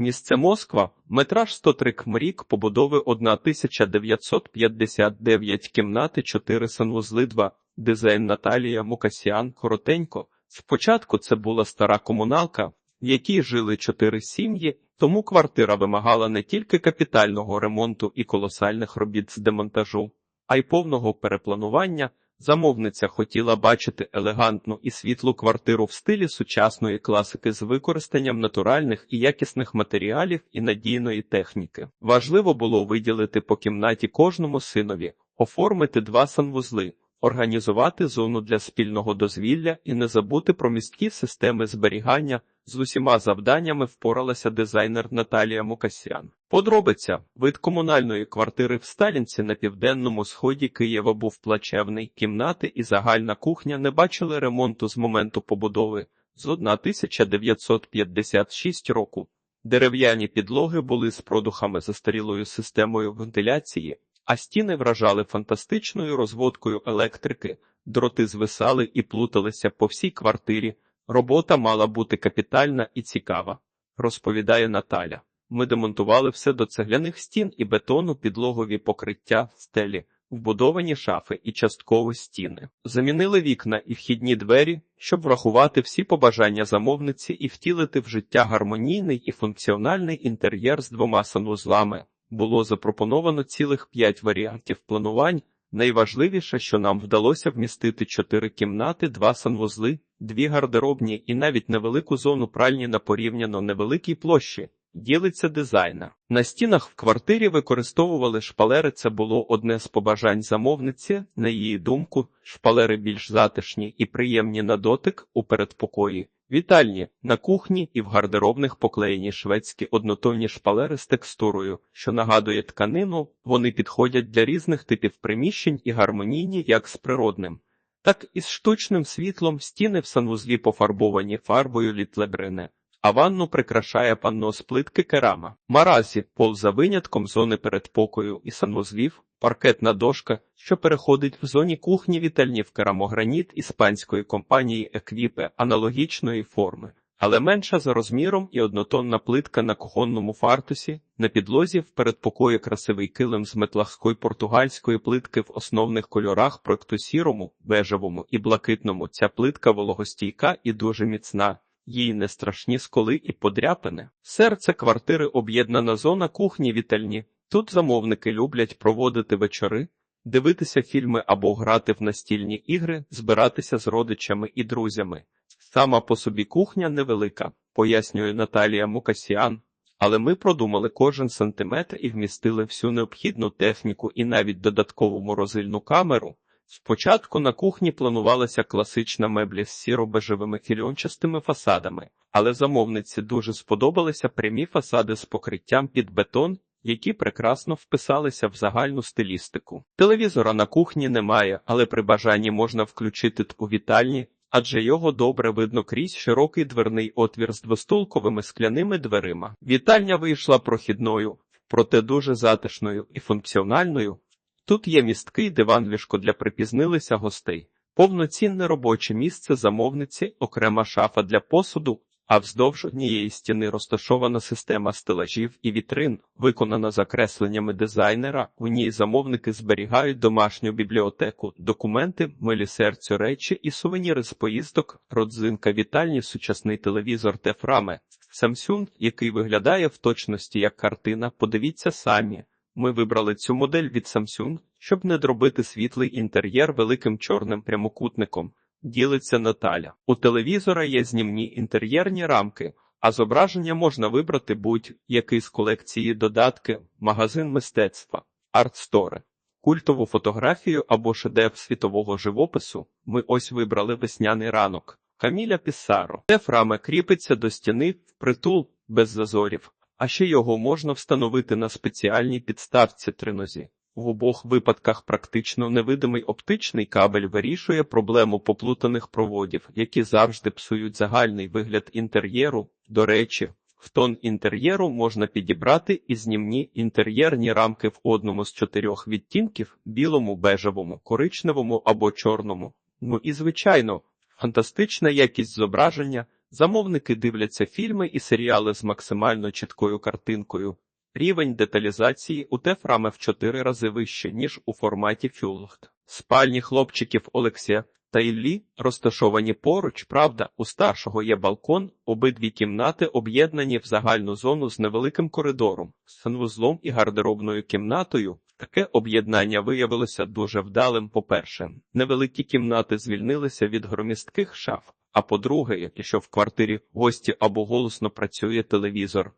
Місце Москва, метраж 103 км, рік побудови 1959 кімнати, 4 санвузли 2, дизайн Наталія Мукасіан, коротенько. Спочатку це була стара комуналка, в якій жили чотири сім'ї, тому квартира вимагала не тільки капітального ремонту і колосальних робіт з демонтажу, а й повного перепланування. Замовниця хотіла бачити елегантну і світлу квартиру в стилі сучасної класики з використанням натуральних і якісних матеріалів і надійної техніки. Важливо було виділити по кімнаті кожному синові, оформити два санвузли, організувати зону для спільного дозвілля і не забути про міські системи зберігання. З усіма завданнями впоралася дизайнер Наталія Мукасян. Подробиця вид комунальної квартири в Сталінці на південному сході Києва був плачевний. Кімнати і загальна кухня не бачили ремонту з моменту побудови з 1956 року. Дерев'яні підлоги були з продухами застарілою системою вентиляції, а стіни вражали фантастичною розводкою електрики, дроти звисали і плуталися по всій квартирі. Робота мала бути капітальна і цікава, розповідає Наталя. Ми демонтували все до цегляних стін і бетону, підлогові покриття, стелі, вбудовані шафи і частково стіни. Замінили вікна і вхідні двері, щоб врахувати всі побажання замовниці і втілити в життя гармонійний і функціональний інтер'єр з двома санвузлами. Було запропоновано цілих п'ять варіантів планувань. Найважливіше, що нам вдалося вмістити чотири кімнати, два санвузли, дві гардеробні і навіть невелику зону пральні на порівняно невеликій площі. Ділиться дизайнер. На стінах в квартирі використовували шпалери. Це було одне з побажань замовниці. На її думку, шпалери більш затишні і приємні на дотик у передпокої. Вітальні на кухні і в гардеробних поклеєні шведські однотонні шпалери з текстурою, що нагадує тканину. Вони підходять для різних типів приміщень і гармонійні як з природним, так і з штучним світлом стіни в санвузлі пофарбовані фарбою літлебрене. А ванну прикрашає панно з плитки керама. Маразі, пол за винятком зони передпокою і санвузлів, паркетна дошка, що переходить в зоні кухні вітальні в керамограніт іспанської компанії Еквіпе аналогічної форми, але менша за розміром і однотонна плитка на кухонному фартусі, на підлозі в передпокої красивий килим з метлахської португальської плитки в основних кольорах проекту сірому, бежевому і блакитному. Ця плитка вологостійка і дуже міцна. Їй не страшні сколи і подряпини. Серце квартири об'єднана зона кухні вітальні. Тут замовники люблять проводити вечори, дивитися фільми або грати в настільні ігри, збиратися з родичами і друзями. Сама по собі кухня невелика, пояснює Наталія Мукасіан, але ми продумали кожен сантиметр і вмістили всю необхідну техніку і навіть додаткову морозильну камеру. Спочатку на кухні планувалася класична меблі з сіро-бежевими фільончастими фасадами, але замовниці дуже сподобалися прямі фасади з покриттям під бетон, які прекрасно вписалися в загальну стилістику. Телевізора на кухні немає, але при бажанні можна включити у вітальні, адже його добре видно крізь широкий дверний отвір з двостулковими скляними дверима. Вітальня вийшла прохідною, проте дуже затишною і функціональною. Тут є місткий диван ліжко для припізнилися гостей, повноцінне робоче місце замовниці, окрема шафа для посуду, а вздовж однієї стіни розташована система стелажів і вітрин, виконана закресленнями дизайнера. У ній замовники зберігають домашню бібліотеку, документи, милі серцю речі і сувеніри з поїздок, родзинка вітальні, сучасний телевізор Тефраме, Samsung, який виглядає в точності як картина. Подивіться самі. Ми вибрали цю модель від Samsung, щоб не дробити світлий інтер'єр великим чорним прямокутником. Ділиться Наталя. У телевізора є знімні інтер'єрні рамки, а зображення можна вибрати будь-який з колекції додатки, магазин мистецтва, артстори, культову фотографію або шедевр світового живопису. Ми ось вибрали весняний ранок. Каміля Піссаро. Дефраме кріпиться до стіни впритул без зазорів, а ще його можна встановити на спеціальній підставці тринозі. В обох випадках практично невидимий оптичний кабель вирішує проблему поплутаних проводів, які завжди псують загальний вигляд інтер'єру. До речі, в тон інтер'єру можна підібрати і знімні інтер'єрні рамки в одному з чотирьох відтінків білому, бежевому, коричневому або чорному. Ну і звичайно, фантастична якість зображення. Замовники дивляться фільми і серіали з максимально чіткою картинкою. Рівень деталізації у Тефраме в 4 рази вище, ніж у форматі Full. Спальні хлопчиків Олексія та Іллі розташовані поруч, правда, у старшого є балкон, обидві кімнати об'єднані в загальну зону з невеликим коридором, санвузлом і гардеробною кімнатою. Таке об'єднання виявилося дуже вдалим. По-перше, невеликі кімнати звільнилися від громістких шаф. А по-друге, якщо в квартирі гості або голосно працює телевізор.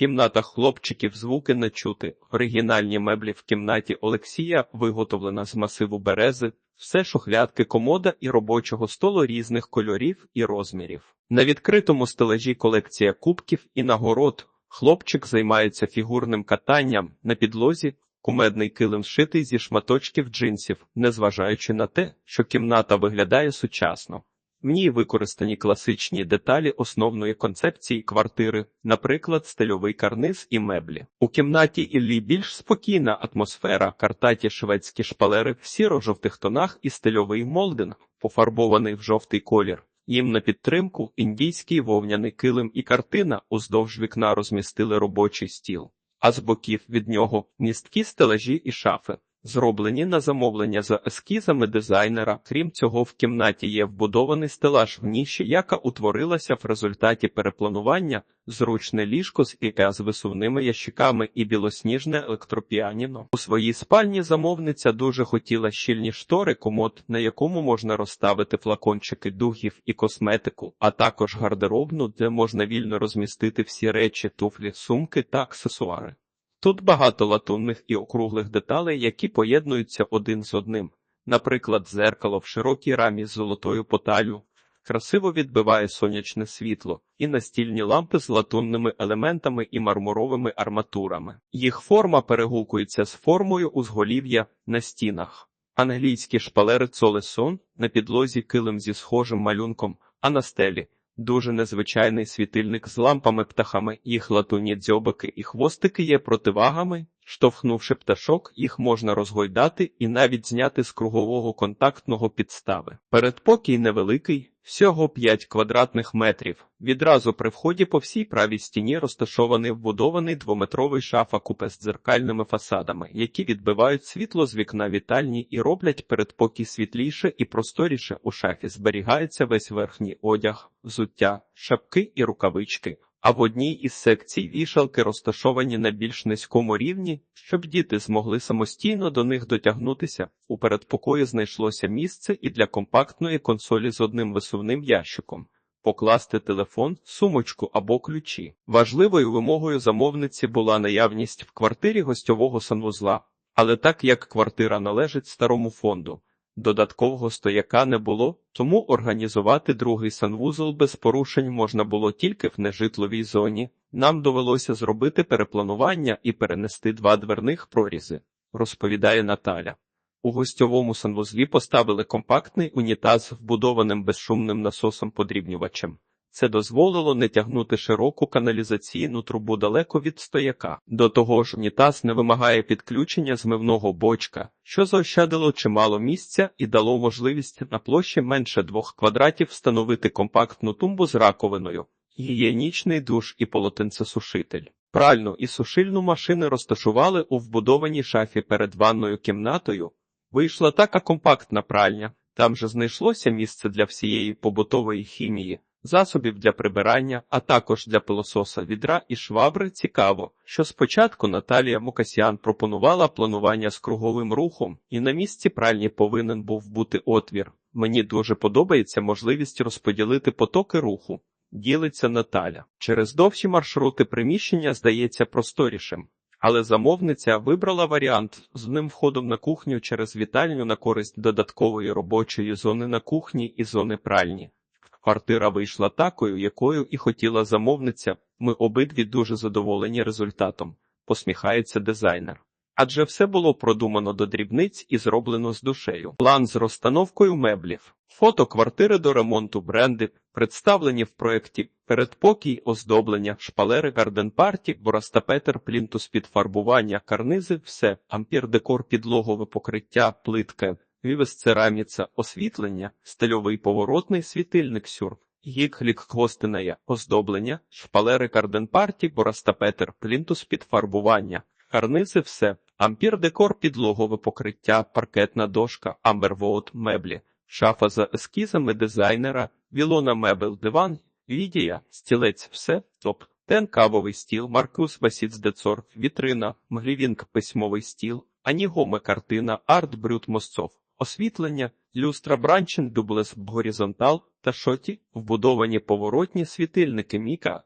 Кімнатах хлопчиків звуки не чути. Оригінальні меблі в кімнаті Олексія виготовлена з масиву берези, все шухлядки комода і робочого столу різних кольорів і розмірів. На відкритому стележі колекція кубків і нагород. Хлопчик займається фігурним катанням на підлозі. Кумедний килим зшитий зі шматочків джинсів, незважаючи на те, що кімната виглядає сучасно. В ній використані класичні деталі основної концепції квартири, наприклад, стильовий карниз і меблі. У кімнаті Іллі більш спокійна атмосфера, картаті шведські шпалери в сіро-жовтих тонах і стильовий молдинг, пофарбований в жовтий колір. Їм на підтримку індійський вовняний килим і картина уздовж вікна розмістили робочий стіл, а з боків від нього місткі стелажі і шафи. Зроблені на замовлення за ескізами дизайнера. Крім цього, в кімнаті є вбудований стелаж в ніші, яка утворилася в результаті перепланування, зручне ліжко з ікеа з висувними ящиками і білосніжне електропіаніно. У своїй спальні замовниця дуже хотіла щільні штори, комод, на якому можна розставити флакончики духів і косметику, а також гардеробну, де можна вільно розмістити всі речі, туфлі, сумки та аксесуари. Тут багато латунних і округлих деталей, які поєднуються один з одним. Наприклад, зеркало в широкій рамі з золотою поталю красиво відбиває сонячне світло, і настільні лампи з латунними елементами і мармуровими арматурами. Їх форма перегукується з формою узголів'я на стінах. Англійські шпалери Цолесон на підлозі килим зі схожим малюнком, а на стелі Дуже незвичайний світильник з лампами птахами, їх латунні дзьобики і хвостики є противагами. Штовхнувши пташок, їх можна розгойдати і навіть зняти з кругового контактного підстави. Передпокій невеликий, всього 5 квадратних метрів. Відразу при вході по всій правій стіні розташований вбудований двометровий шафа купе з дзеркальними фасадами, які відбивають світло з вікна вітальні і роблять передпокій світліше і просторіше. У шафі зберігається весь верхній одяг, взуття, шапки і рукавички. А в одній із секцій вішалки розташовані на більш низькому рівні, щоб діти змогли самостійно до них дотягнутися. У передпокої знайшлося місце і для компактної консолі з одним висувним ящиком. Покласти телефон, сумочку або ключі. Важливою вимогою замовниці була наявність в квартирі гостьового санвузла, але так як квартира належить старому фонду, Додаткового стояка не було, тому організувати другий санвузол без порушень можна було тільки в нежитловій зоні. Нам довелося зробити перепланування і перенести два дверних прорізи, розповідає Наталя. У гостьовому санвузлі поставили компактний унітаз вбудованим безшумним насосом подрібнювачем. Це дозволило не тягнути широку каналізаційну трубу далеко від стояка. До того ж, унітаз не вимагає підключення змивного бочка, що заощадило чимало місця і дало можливість на площі менше двох квадратів встановити компактну тумбу з раковиною, гігієнічний душ і полотенцесушитель. Пральну і сушильну машини розташували у вбудованій шафі перед ванною кімнатою. Вийшла така компактна пральня, там же знайшлося місце для всієї побутової хімії засобів для прибирання, а також для пилососа відра і швабри. Цікаво, що спочатку Наталія Мукасян пропонувала планування з круговим рухом, і на місці пральні повинен був бути отвір. Мені дуже подобається можливість розподілити потоки руху. Ділиться Наталя. Через довші маршрути приміщення здається просторішим. Але замовниця вибрала варіант з ним входом на кухню через вітальню на користь додаткової робочої зони на кухні і зони пральні. Квартира вийшла такою, якою і хотіла замовниця. Ми обидві дуже задоволені результатом, посміхається дизайнер. Адже все було продумано до дрібниць і зроблено з душею. План з розстановкою меблів, фото квартири до ремонту бренди, представлені в проєкті передпокій, оздоблення, шпалери, гарден-парті, борастапетер, плінтус під фарбування, карнизи, все, ампір декор, підлогове покриття, плитка. Вівес цераміца, освітлення, стильовий поворотний світильник сюр. гіклік хвостинеє, оздоблення, шпалери карденпарті, борастапетер, плінтус під фарбування, карнизи все, ампір декор, підлогове покриття, паркетна дошка, амбервоут, меблі, шафа за ескізами дизайнера, вілона мебел, диван, Відія, стілець, все, топ. Тен кавовий стіл, Маркус Васіц Децор, вітрина, Мглівінг письмовий стіл, Анігоме картина, Арт Брют Мосцов, освітлення, люстра Бранчен Дублес Горизонтал та Шоті, вбудовані поворотні світильники Міка,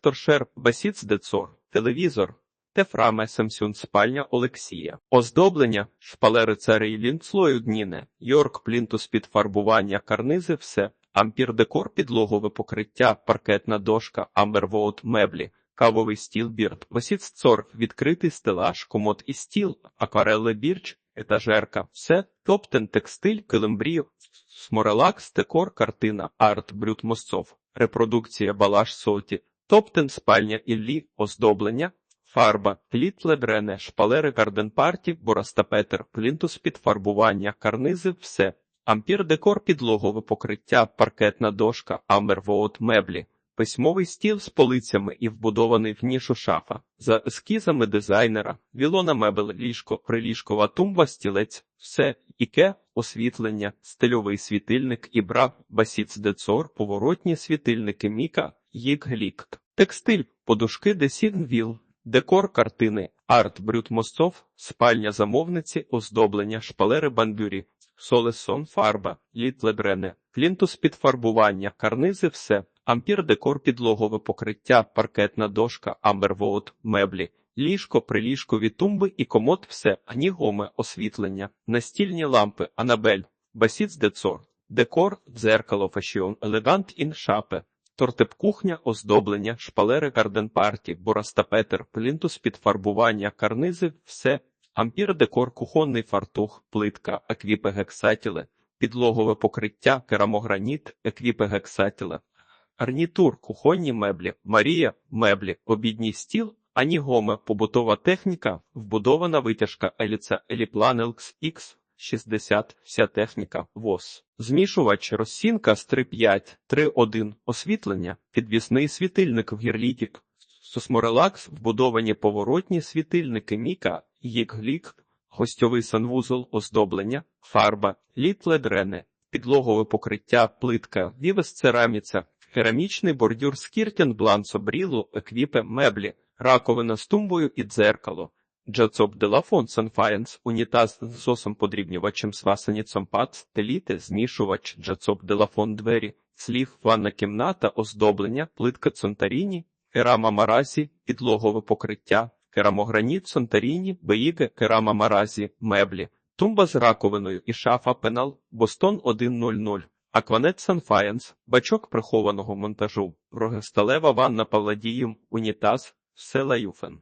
Торшер, Басіц Децор, телевізор, Тефраме Самсюн спальня Олексія. Оздоблення, шпалери царей Лінцлою Дніне, Йорк Плінтус під фарбування, карнизи все, ампір декор, підлогове покриття, паркетна дошка, амбервоут меблі, кавовий стіл бірд, васіц цор, відкритий стелаж, комод і стіл, акварелли бірч, етажерка, все, топтен текстиль, килимбрів, сморелакс, декор, картина, арт, брют мосцов, репродукція балаш соті, топтен спальня Іллі, оздоблення, Фарба, літле дрене, шпалери гарденпарті, борастапетер, плінтус під фарбування, карнизи, все. Ампір декор, підлогове покриття, паркетна дошка, амбервоут меблі, письмовий стіл з полицями і вбудований в нішу шафа. За ескізами дизайнера, вілона мебель, ліжко, приліжкова тумба, стілець, все, іке, освітлення, стильовий світильник і бра, басіц децор, поворотні світильники Міка, їк глік, текстиль, подушки десін віл. Декор картини, арт Брют Мосцов, спальня замовниці, оздоблення, шпалери бандюрі, солесон, фарба, літле брене, плінтус під фарбування, карнизи все, ампір декор підлогове покриття, паркетна дошка, амбервоут, меблі, ліжко, приліжкові тумби і комод все, анігоме, освітлення, настільні лампи, анабель, басіц децор, декор, дзеркало, фашіон, елегант ін шапе. Тортип кухня, оздоблення, шпалери гарденпарті, борастапетер, плінтус під фарбування, карнизи, все, ампір декор, кухонний фартух, плитка, еквіпи гексатіле, підлогове покриття, керамограніт, еквіпи гексатіле, гарнітур, кухонні меблі, Марія, меблі, обідній стіл, анігоме, побутова техніка, вбудована витяжка Еліца Еліпланелкс X, 60, вся техніка, ВОЗ. Змішувач, розсінка з 3.5, 3.1, освітлення, підвісний світильник в гірлітік, Сосморелакс, вбудовані поворотні світильники Міка, Їк-Глік, гостьовий санвузол, оздоблення, фарба, літле дрене, підлогове покриття, плитка, вівес цераміця, керамічний бордюр скіртян, блансо, брілу, еквіпе, меблі, раковина з тумбою і дзеркало. Джацоп Делафон Санфаєнс, унітаз з сосом подрібнювачем з васеніцом пац, теліти, змішувач, Джацоп Делафон двері, слів, ванна кімната, оздоблення, плитка Цонтаріні, керама Маразі, підлогове покриття, керамограніт Цонтаріні, беїге, керама Маразі, меблі, тумба з раковиною і шафа Пенал, Бостон 100, Акванет Санфаєнс, бачок прихованого монтажу, рогесталева ванна Палладієм, унітаз, села Юфен.